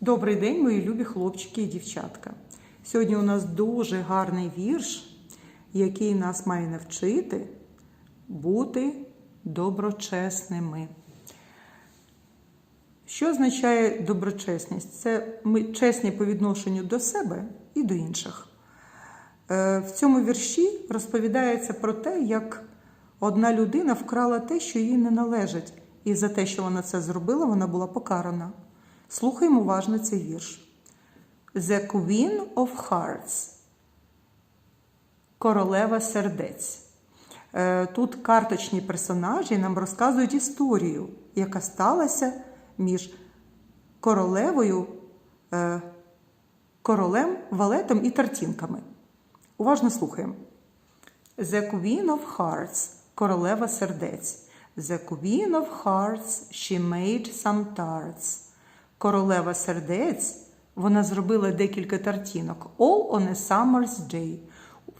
Добрий день, мої любі хлопчики і дівчатка. Сьогодні у нас дуже гарний вірш, який нас має навчити бути доброчесними. Що означає доброчесність? Це ми чесні по відношенню до себе і до інших. Е, В цьому вірші розповідається про те, як одна людина вкрала те, що їй не належить, і за те, що вона це зробила, вона була покарана. Слухаємо уважно цей вірш. The Queen of Hearts. Королева сердець. Е, Тут карточні персонажі нам розказують історію, яка сталася між королевою, е, королем, валетом і тартінками. Уважно слухаємо. The Queen of Hearts, королева сердець. The Queen of Hearts, she made some tarts. Королева сердець, вона зробила декілька тартінок. All on a summer's day.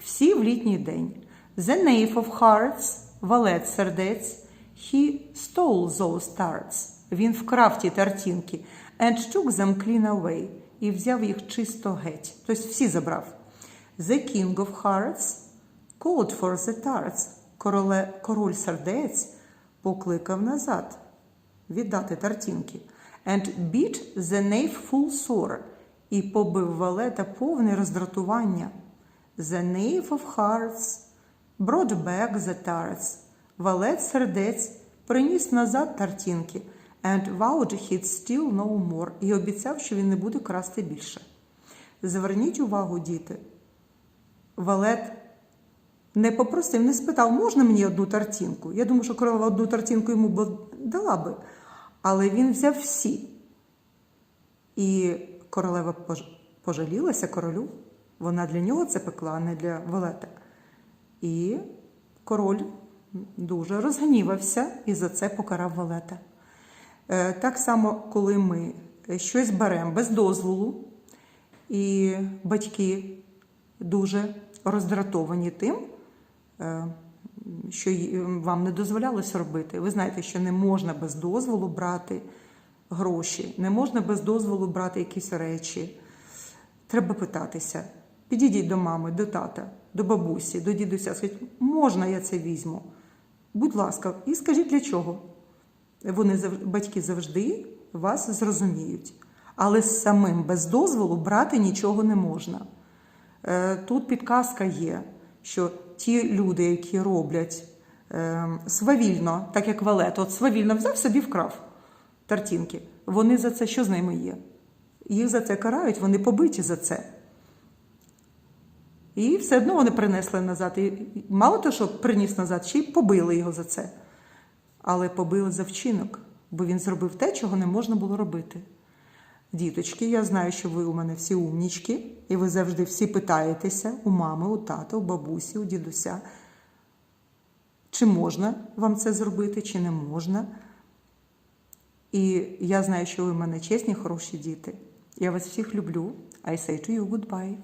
Всі в літній день. The Knave of Hearts, валет сердець. He stole those tarts. Він вкрав ті тартінки. And took them clean away. І взяв їх чисто геть. Тобто всі забрав. The King of Hearts called for the tarts. Короле, король сердець покликав назад віддати тартінки. And beat the knave full sore. І побив валета повне роздратування. The knave of hearts brought back the tarts. Валет сердець приніс назад тартінки. And vowed he'd steal no more. І обіцяв, що він не буде красти більше. Зверніть увагу, діти. Валет не попросив, не спитав, можна мені одну тартінку? Я думаю, що королева одну тартінку йому дала би. Але він взяв всі. І королева пожалілася королю. Вона для нього це пекла, а не для Валета. І король дуже розгнівався і за це покарав Валета. Е, Так само, коли ми щось беремо без дозволу, і батьки дуже роздратовані тим, е, що вам не дозволялося робити. Ви знаєте, що не можна без дозволу брати гроші, не можна без дозволу брати якісь речі. Треба питатися. Підійдіть до мами, до тата, до бабусі, до дідуся. Скажіть, можна я це візьму? Будь ласка, і скажіть для чого? Вони батьки завжди вас зрозуміють. Але самим без дозволу брати нічого не можна. Е, Тут підказка є, що ті люди, які роблять е, свавільно, так як валет, от свавільно взяв собі вкрав тартінки, вони за це що з ними є? Їх за це карають, вони побиті за це. І все одно вони принесли назад. І мало того, що приніс назад, ще й побили його за це. Але побили за вчинок, бо він зробив те, чого не можна було робити. Діточки, я знаю, що ви у мене всі умнічки, і ви завжди всі питаєтеся у мами, у тата, у бабусі, у дідуся, чи можна вам це зробити, чи не можна. І я знаю, що ви в мене чесні, хороші діти. Я вас всіх люблю. I say to you goodbye.